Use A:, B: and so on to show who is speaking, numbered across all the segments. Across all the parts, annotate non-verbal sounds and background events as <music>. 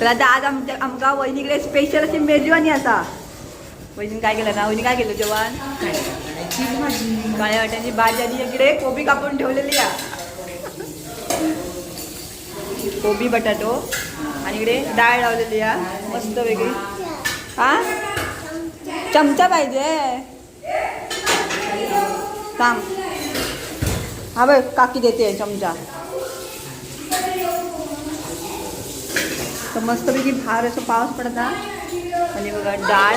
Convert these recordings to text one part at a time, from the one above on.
A: तर आता आज आमच्या आमका वहिनीकडे स्पेशल अशी मेजवानी आसा वहिनीने काय केलं ना वहिनी काय केलं जेवण? काळ्या वाट्याची भाजी आणि इकडे कोबी कापून ठेवलेली आहे. कोबी बटाटो आणि इकडे डाळ लावलेली आहे. मस्त वेगळी. हा? चमचा पाहिजे. काम हा बघ काकी देते चमचा. तर मस्तपैकी फार असं पाऊस पडता आणि बघा डाळ.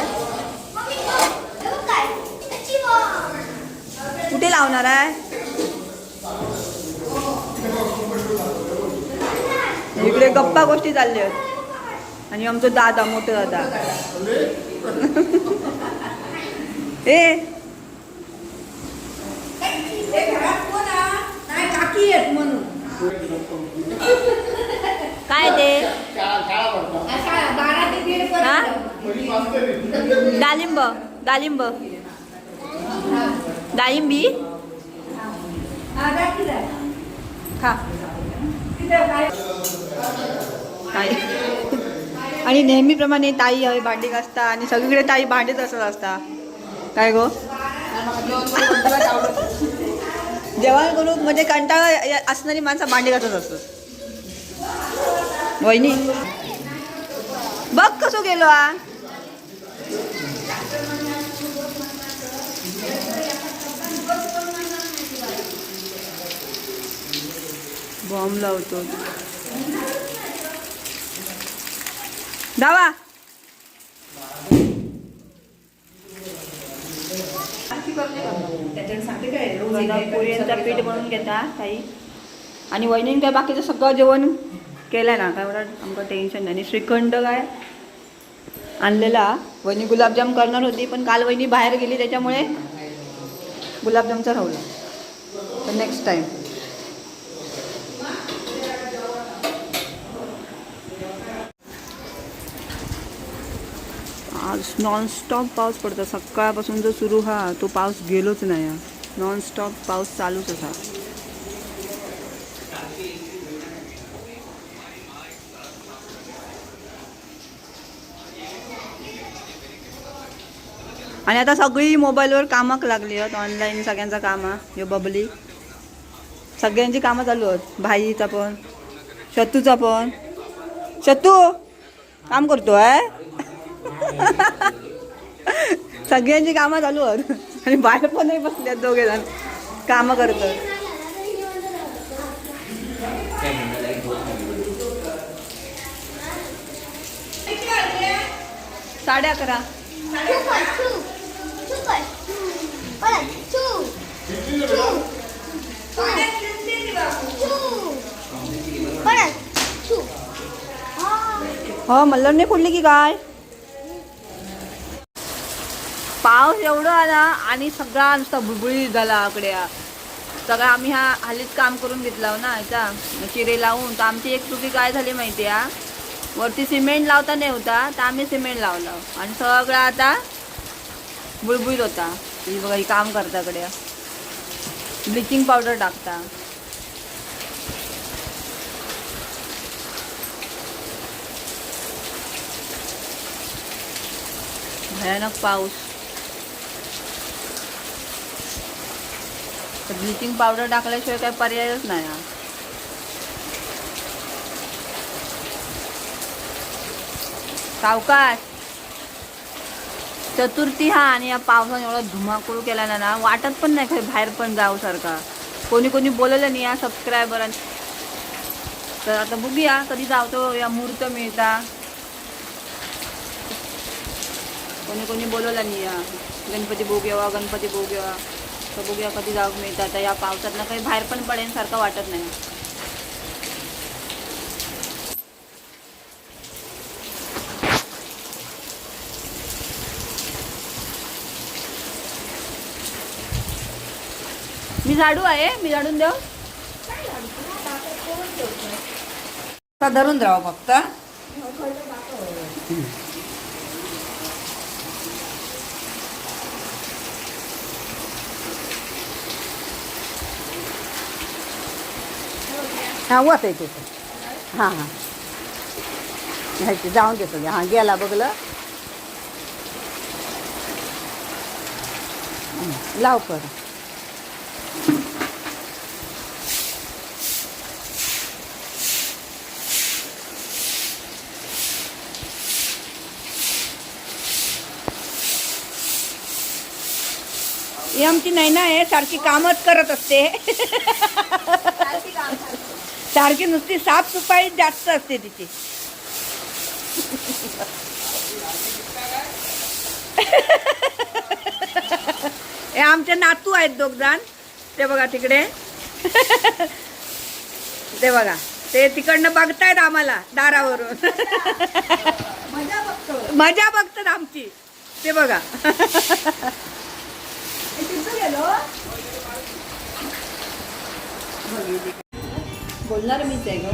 A: कुठे लावणार आहे? इकडे गप्पा गोष्टी चालल्या आहेत. आणि आमचं दादा मोठं दादा. ए. म्हणून ते हा डाळिंब डाळिंब डाळिंबी खा. ताई. आणि नेहमीप्रमाणे ताई हवी भांडी घासता आणि सगळीकडे ताई भांडीच असत असता. काय गो? जेवण करून म्हणजे कंटाळा असणारी माणसं भांडी घासत असत वहिनी. बघ कसं गेलो आ बॉम्ब लावतो. धावा पीठ बनवून घेता काही आणि वहिनीने काय बाकीचं सगळं जेवण केलं ना? काय एवढं आमचं टेन्शन नाही. आणि श्रीखंड काय? आणलेला. वहिनी गुलाबजाम करणार होती पण काल वहिनी बाहेर गेली त्याच्यामुळे गुलाबजामचा राहला. तर नेक्स्ट टाईम आज नॉनस्टॉप पाऊस पडतो. सकाळपासून जो सुरू हा तो पाऊस गेलोच नाही. नॉनस्टॉप पाऊस चालूच असा. आणि आता सगळी मोबाईलवर कामाक लागली आहेत. ऑनलाईन सगळ्यांचा कामा. यो ह्यो बबली. सगळ्यांची कामं चालू आहेत. भाईचा पण शत्रूचा पण. शत्रू काम करतो आहे <laughs> सगळ्यांची कामं चालू आहेत. आणि बाहेर पण नाही बसल्यात दोघे जण. कामं करतात साडे अकरा. हो मल्लर नाही फोडली की काय? पाऊस एवढं आला आणि सगळा नुसता बुळबुळीत झाला अकडे सगळं आम्ही हा हल्लीच काम करून घेतला हो ना याचा चिरे लावून तर आमची एक चुकी काय झाली माहिती आहे वरती सिमेंट लावता नाही होता तर आम्ही सिमेंट लावलं. आणि सगळं आता बुळबुळीत होता. ही बघा ही काम करता कडे ब्लिचिंग पावडर टाकता. भयानक पाऊस. तर ब्लिचिंग पावडर टाकल्याशिवाय काही पर्यायच नाही हा. सावकाश. चतुर्थी हा आणि या पावसाने एवढा धुमाकूळ केला ना ना वाटत पण नाही खरं बाहेर पण जाऊ सारखा. कोणी कोणी बोलवलं नाही या सबस्क्रायबर तर आता बघूया कधी जावतो या मुहूर्त मिळता कोणी कोणी बोलवलं नाही या. गणपती बोगेवा गणपती बोगेवा तर बघूया कधी जाऊ मिळतं आता या पावसात ना काही बाहेर पण पडेल सारखं वाटत नाही. मी झाडू आहे मी झाडून देऊ
B: धरून राहा फक्त. हा वत आहे ते हां हां.
A: ह्याची जाऊन देतो घ्या हां गेला बघलं. लाव कर ही आमची नाही ना आहे सारखी कामच करत असते. सारखी नुसती साफसफाई जास्त असते तिची. हे आमचे नातू आहेत दोघ जण ते बघा तिकडे. ते बघा. ते तिकडनं बघतायत आम्हाला दारावरून. मजा बघतात आमची. ते बघा.
B: बोलणार मीच आहे ग.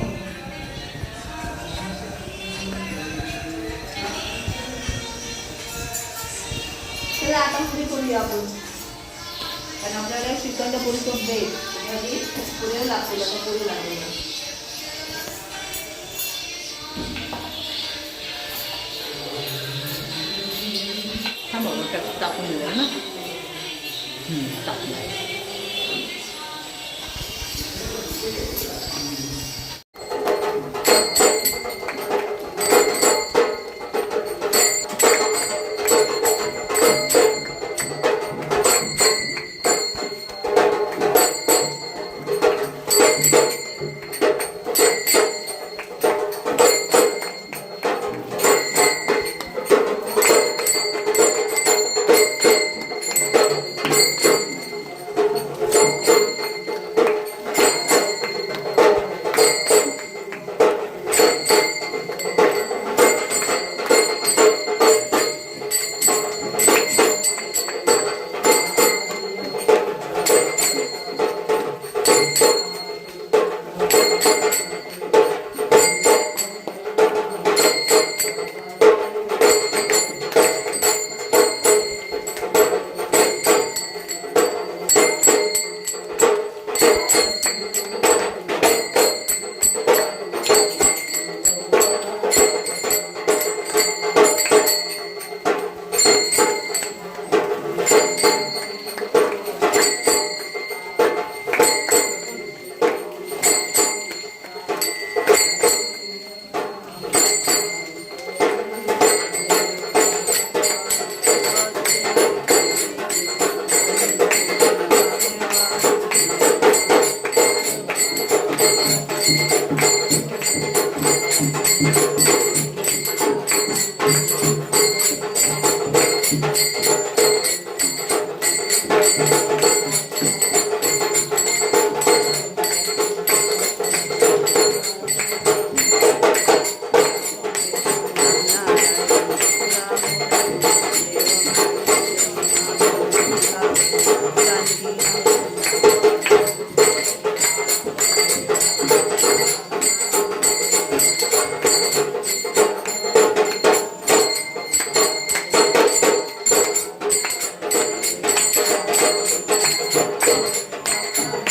B: चला आता पुरी करूया आपण. कारण आपल्याला चिकनच्या पुरी खूप देईल त्याच्यासाठी पुऱ्या लागतील आता पुरी लागेल टाकून देऊया ना. टाकून
A: Thank
C: you.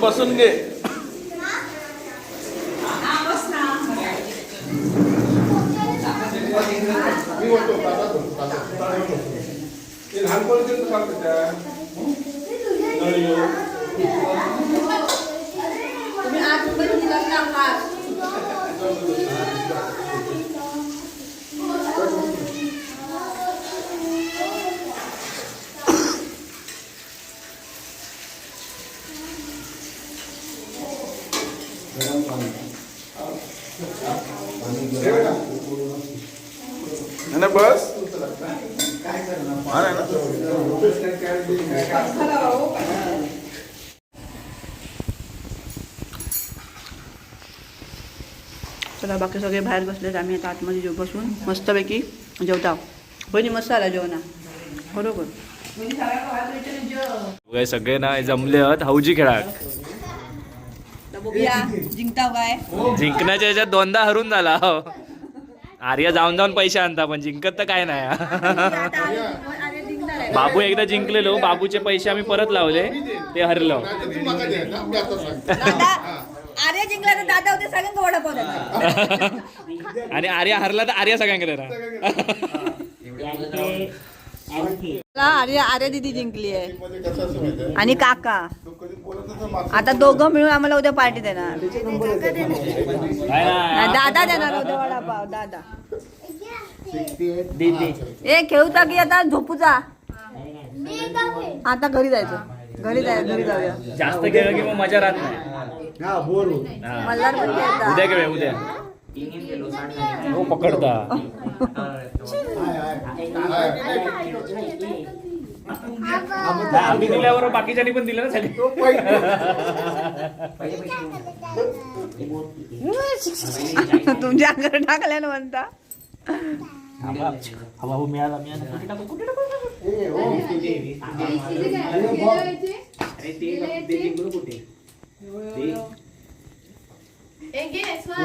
C: बसून घे
B: तुम्ही आठ
C: नाही ना, बस. हा.
A: चला बाकी सगळे बाहेर बसलेत. आम्ही आता आतमध्ये जेव बसून मस्तपैकी जेवता बहिणी मस्त आला जेवणा. बरोबर.
D: सगळे ना जमले आहेत हौजी खेळाक.
A: तर बघूया. जिंकता काय?
D: जिंकण्याच्या याच्यात दोनदा हरून झाला हो. आर्य जाऊन जाऊन पैसे आणता पण जिंकत तर काय नाही. बाबू एकदा जिंकलेलो बाबूचे पैसे आम्ही परत लावले ते हरलो.
B: आर्य जिंकला तर दादा होते सगळ्यांना वडापाव. <laughs>
D: आणि आर्या हरला तर आर्या सगळ्यांकडे देणार
A: आर्य आर्य दिदी जिंकली आहे आणि काका. आता दोघं मिळून आम्हाला उद्या पार्टी देणार. दादा देणार उद्या वडापाव दादा. ए खेळता की आता? झोपूचा आता घरी जायचं. घरी जायचं घरी जाऊया.
D: जास्त खेळ की मग मजा राहत नाही. हा.
A: मल्हार
D: उद्या खेळूया उद्या. हो पकडता. नाही, आम्ही दिल्यावर बाकीच्यांनी पण दिलं ना सगळे.
A: तुमच्या अंगावर टाकल्यानं म्हणता.
D: बाबू मिळाला मिळाला. कुठे टाकू कुठे टाकू?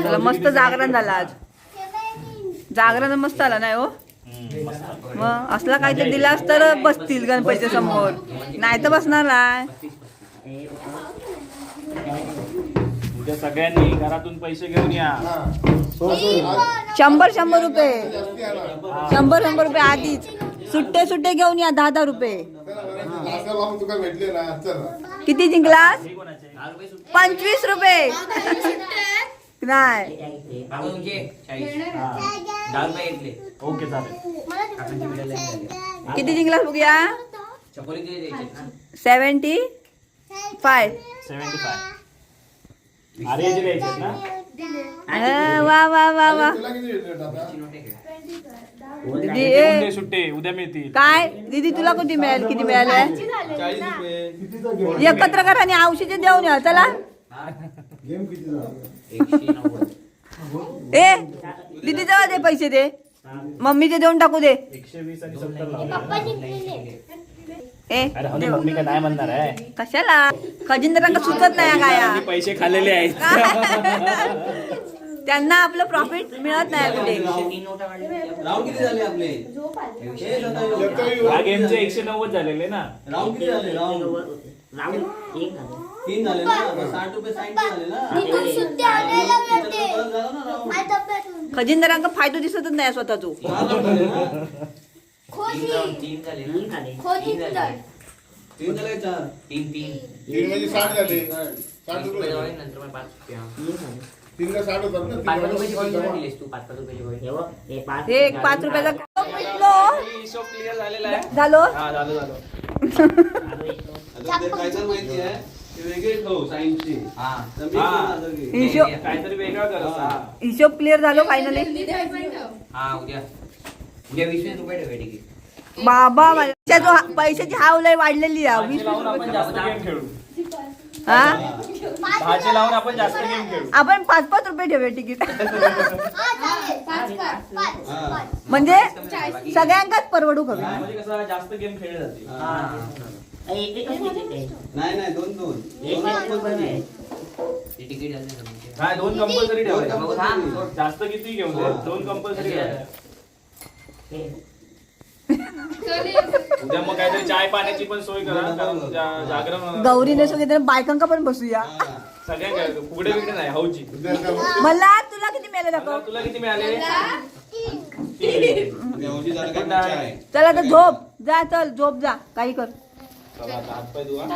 A: त्याला मस्त जागरण झालं आज. जागरण मस्त आला नाही हो? मग असला काहीतरी दिलास तर बसतील गणपतीच्या समोर नाही तर बसणार नाही
D: उद्या सगळ्यांनी घरातून पैसे घेऊन या.
A: शंभर शंभर रुपये. शंभर शंभर रुपये आधीच. सुट्टे सुट्टे घेऊन या दहा दहा रुपये.
C: तुका भेटले ना चल
A: किती जिंकलास पंचवीस रुपये. नाही.
D: ओके चालेल.
A: किती जिंकलास बघूया? Seventy five.
D: Seventy five. आर्याचे द्यायचे ना?
A: वा वा वा वा.
C: तुला किती भेटले आता?
A: दीदी
D: दोन
A: ए,
D: दे सुट्टे उद्या मिळतील.
A: काय? दीदी तुला किती मिळेल? किती मिळालं?
C: चाळीस रुपये.
A: एकत्र करा आणि औषधे देऊन या चला. ए दीदी जवळ दे पैसे दे. मम्मीचे देऊन टाकू दे. ए
D: मम्मी काय नाही म्हणणार आहे
A: कशाला? खजिनदारांना सुचत नाही काय
D: आणि पैसे खाल्लेले आहेत. <laughs>
A: त्यांना आपलं प्रॉफिट मिळत नाही कुठे.
D: एकशे नव्वद झालेले ना.
E: राऊंड किती झाले राऊंड तीन झाले ना आता साठ रुपये साईड झाले ना. त्याच्यात परत झालं ना राऊंड
A: खजिनदारांना फायदो दिसतच नाही स्वतःचो.
E: चार राऊंड झाले ना? तीन झाले का चार?
C: तीन म्हणजे साठ झाले. साठ रुपये झाले. तीनला साठ होतात ना तीन
A: हे एक पाच रुपयाचा पिटलो.
D: हिशोब क्लिअर झालेला आहे
A: झालो.
D: हा झालं झालं.
E: आता ते काय तर माहिती आहे. ते वेगळे ठेव सायन्सची तर मी
D: हा.
E: पण आता घे.
A: हिशोब
D: काहीतरी वेगळं कर असा.
A: हिशोब क्लिअर झालो फायनली
F: हा उद्या. उद्या वीस वीस रुपये ठेवा तिकीट
A: बाबा माझ्या जो हा- पैशाची हाव लय वाढलेली आहे. वीस
D: लावून आपण जास्त गेम खेळू.
A: हा?
D: दहाचे लावून आपण जास्त गेम खेळू.
A: आपण पाच पाच रुपये ठेवूया तिकीट.
E: हा.
A: म्हणजे सगळ्यांकाच परवडू कमी
D: म्हणजे कसं जास्त गेम खेळले जाते.
E: नाही नाही दोन दोन.
D: नाही दोन कंपल्सरी. ठेवायचे जास्त किती घेऊन दे दोन कंपल्सरी उद्या मग काहीतरी <laughs> चाय पाण्याची पण सोय करा कारण जागरण
A: गौरीने सगळे बायकांका पण बसूया.
D: सगळ्यांच्या फुगडे बिगडे नाही हौची
A: मला तुला किती मिळाले दाखव.
D: तुला किती मिळाले?
A: चल आता झोप. जा चल झोप जा. काही कर.
D: चला आता हातपाय धुवा.